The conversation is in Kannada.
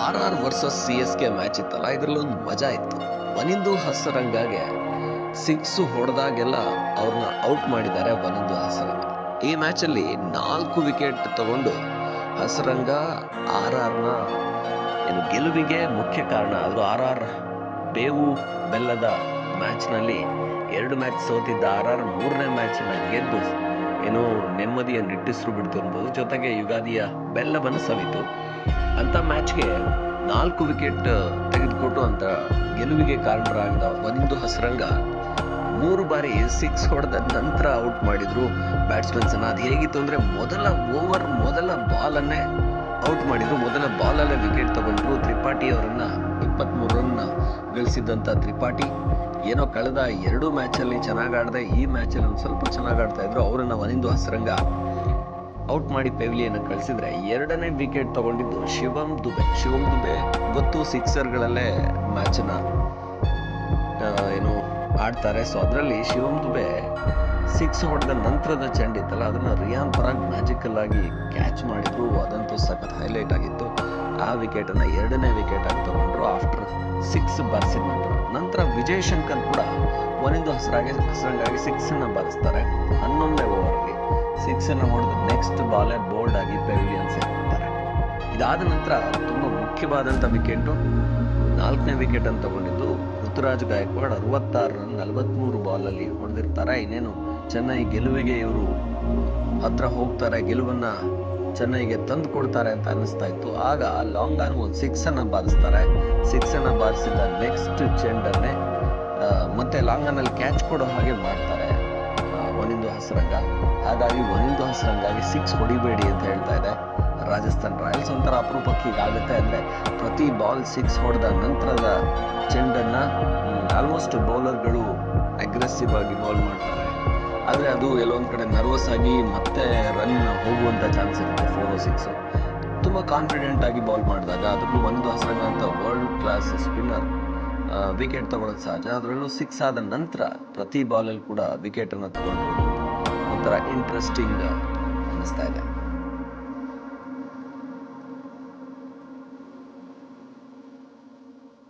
R R versus C S K match ಇತ್ತಲ್ಲ ಇದರಲ್ಲೊಂದು ಮಜಾ ಇತ್ತು. ವನಿಂದು ಹಸರಂಗಾಗೆ ಸಿಕ್ಸ್ ಹೊಡೆದಾಗೆಲ್ಲ ಅವ್ರನ್ನ ಔಟ್ ಮಾಡಿದ್ದಾರೆ ವನಿಂದು ಹಸರಂಗ. ಈ ಮ್ಯಾಚಲ್ಲಿ ನಾಲ್ಕು ವಿಕೆಟ್ ತಗೊಂಡು ಹಸರಂಗ ಆರ್ ಆರ್ನ ಏನು ಗೆಲುವಿಗೆ ಮುಖ್ಯ ಕಾರಣ. ಅದು ಆರ್ ಆರ್ ಬೇವು ಬೆಲ್ಲದ ಮ್ಯಾಚ್ನಲ್ಲಿ ಎರಡು ಮ್ಯಾಚ್ ಸೋತಿದ್ದ ಆರ್ ಆರ್ ಮೂರನೇ ಮ್ಯಾಚನ್ನ ಗೆದ್ದು, ಏನು ನೆಮ್ಮದಿಯ ಇಟ್ಟಿಸ್ರು ಬಿಡ್ತು ಅನ್ಬೋದು. ಜೊತೆಗೆ ಯುಗಾದಿಯ ಬೆಲ್ಲವನ್ನು ಸವಿತು. ಅಂತ ಮ್ಯಾಚ್ಗೆ ನಾಲ್ಕು ವಿಕೆಟ್ ತೆಗೆದುಕೊಟ್ಟು ಅಂತ ಗೆಲುವಿಗೆ ಕಾರಣರಾಗಿದ್ದ ಒಂದು ಹಸರಂಗ ಮೂರು ಬಾರಿ ಸಿಕ್ಸ್ ಹೊಡೆದ ನಂತರ ಔಟ್ ಮಾಡಿದ್ರು. ಬ್ಯಾಟ್ಸ್ಮನ್ಸ್ ಅನ್ನ ಅದು ಹೇಗಿತ್ತು ಅಂದ್ರೆ ಮೊದಲ ಓವರ್, ಮೊದಲ ಬಾಲನ್ನೇ ಔಟ್ ಮಾಡಿದ್ರು. ಮೊದಲ ಬಾಲಲ್ಲೇ ವಿಕೆಟ್ ತಗೊಂಡ್ರು. ತ್ರಿಪಾಠಿ ಅವರನ್ನು ಇಪ್ಪತ್ತ್ಮೂರು ರನ್ ಗಳಿಸಿದ್ದಂಥ ತ್ರಿಪಾಠಿ. ಏನೋ ಕಳೆದ ಎರಡು ಮ್ಯಾಚ್ ಅಲ್ಲಿ ಚೆನ್ನಾಗಿ ಆಡದೆ, ಈ ಮ್ಯಾಚ್ ಅಲ್ಲಿ ಒಂದು ಸ್ವಲ್ಪ ಚೆನ್ನಾಗಿ ಆಡ್ತಾ ಇದ್ರು. ಅವರನ್ನು ಒನಿಂದು ಹಸರಂಗ ಔಟ್ ಮಾಡಿ ಪೆವಿಲಿಯನ್ ಕಳಿಸಿದ್ರೆ ಎರಡನೇ ವಿಕೆಟ್ ತಗೊಂಡಿದ್ದು ಶಿವಂ ದುಬೆ. ಶಿವಂ ದುಬೆ, ಗೊತ್ತು ಸಿಕ್ಸರ್ಗಳಲ್ಲೇ ಮ್ಯಾಚನ್ನ ಏನು ಆಡ್ತಾರೆ. ಸೊ ಅದರಲ್ಲಿ ಶಿವಂ ದುಬೆ ಸಿಕ್ಸ್ ಹೊಡೆದ ನಂತರದ ಚೆಂಡ್ ಇತ್ತಲ್ಲ, ಅದನ್ನ ರಿಯಾನ್ ಪರಾಗ್ ಮ್ಯಾಜಿಕಲ್ ಆಗಿ ಕ್ಯಾಚ್ ಮಾಡಿದ್ರು. ಅದಂತೂ ಸಖತ್ ಹೈಲೈಟ್ ಆಗಿತ್ತು. ಆ ವಿಕೆಟನ್ನು ಎರಡನೇ ವಿಕೆಟ್ ಆಗಿ ತಗೊಂಡ್ರು ಆಫ್ಟರ್ ಸಿಕ್ಸ್ ಬರ್ಸಿ ನಂತರ ನಂತರ ವಿಜಯ್ ಶಂಕರ್ ಕೂಡ ಒಂದೊಂದು ಹಸರಾಗಿ ಸಿಕ್ಸನ್ನು ಬಾರಿಸ್ತಾರೆ. ಅಲ್ಲಿ ಸಿಕ್ಸ್ ಅನ್ನ ಹೊಡೆದು ನೆಕ್ಸ್ಟ್ ಬಾಲೇ ಬೋಲ್ಡ್ ಆಗಿ ಪೆವಿಲಿಯನ್ ಸೇರ್ತಾರೆ ಇದಾದ ನಂತರ ತುಂಬಾ ಮುಖ್ಯವಾದಂತ ವಿಕೆಟ್ ನಾಲ್ಕನೇ ವಿಕೆಟ್ ಅನ್ನು ತಗೊಂಡಿದ್ದು ಋತುರಾಜ್ ಗಾಯಕ್ವಾಡ್ ಅರವತ್ತಾರು ರನ್ ನಲವತ್ಮೂರು ಬಾಲಲ್ಲಿ ಹೊಡೆದಿರ್ತಾರೆ. ಇನ್ನೇನು ಚೆನ್ನೈ ಗೆಲುವಿಗೆ ಇವರು ಹತ್ರ ಹೋಗ್ತಾರೆ. ಗೆಲುವನ್ನ ಚೆನ್ನೈಗೆ ತಂದು ಕೊಡ್ತಾರೆ ಅಂತ ಅನಿಸ್ತಾ ಇತ್ತು. ಆಗ ಲಾಂಗ್ ಆನ್ ಒಂದು ಸಿಕ್ಸನ್ನು ಬಾರಿಸ್ತಾರೆ. ಸಿಕ್ಸ್ ಅನ್ನ ಬಾರಿಸಿದ ನೆಕ್ಸ್ಟ್ ಚೆಂಡನ್ನೇ ಮತ್ತೆ ಲಾಂಗ್ ಆನ್ ಅಲ್ಲಿ ಕ್ಯಾಚ್ ಕೊಡೋ ಹಾಗೆ ಮಾಡ್ತಾರೆ. ಒನಿಂದು ಹಸರಂಗ. ಹಾಗಾಗಿ ಒನಿಂದು ಹಸರಂಗಾಗಿ ಸಿಕ್ಸ್ ಹೊಡಿಬೇಡಿ ಅಂತ ಹೇಳ್ತಾ ಇದೆ ರಾಜಸ್ಥಾನ್ ರಾಯಲ್ಸ್. ಒಂಥರ ಅಪರೂಪಕ್ಕೆ ಈಗಾಗುತ್ತೆ ಅಂದ್ರೆ ಪ್ರತಿ ಬಾಲ್ ಸಿಕ್ಸ್ ಹೊಡೆದ ನಂತರದ ಚೆಂಡನ್ನು ಆಲ್ಮೋಸ್ಟ್ ಬೌಲರ್ಗಳು ಅಗ್ರೆಸಿವ್ ಆಗಿ ಬಾಲ್ ಮಾಡ್ತಾರೆ. ಆದರೆ ಅದು ಎಲ್ಲೊಂದು ಕಡೆ ನರ್ವಸ್ ಆಗಿ ಮತ್ತೆ ರನ್ ಹೋಗುವಂಥ ಚಾನ್ಸ್ ಇರುತ್ತೆ ಫೋರ್ ಸಿಕ್ಸು ತುಂಬ ಕಾನ್ಫಿಡೆಂಟ್ ಆಗಿ ಬೌಲ್ ಮಾಡಿದಾಗ ಅದರಲ್ಲೂ ಒಂದು ಹಸರಂಗ ಅಂತ ವರ್ಲ್ಡ್ ಕ್ಲಾಸ್ ಸ್ಪಿನ್ನರ್ ವಿಕೆಟ್ ತಗೊಳ್ಳೋದು ಸಹಜ. ಅದರಲ್ಲೂ ಸಿಕ್ಸ್ ಆದ ನಂತರ ಪ್ರತಿ ಬಾಲಲ್ಲಿ ಕೂಡ ವಿಕೆಟನ್ನು ತಗೊಂಡು ಒಂಥರ ಇಂಟ್ರೆಸ್ಟಿಂಗ್ ಅನ್ನಿಸ್ತಾ ಇದೆ.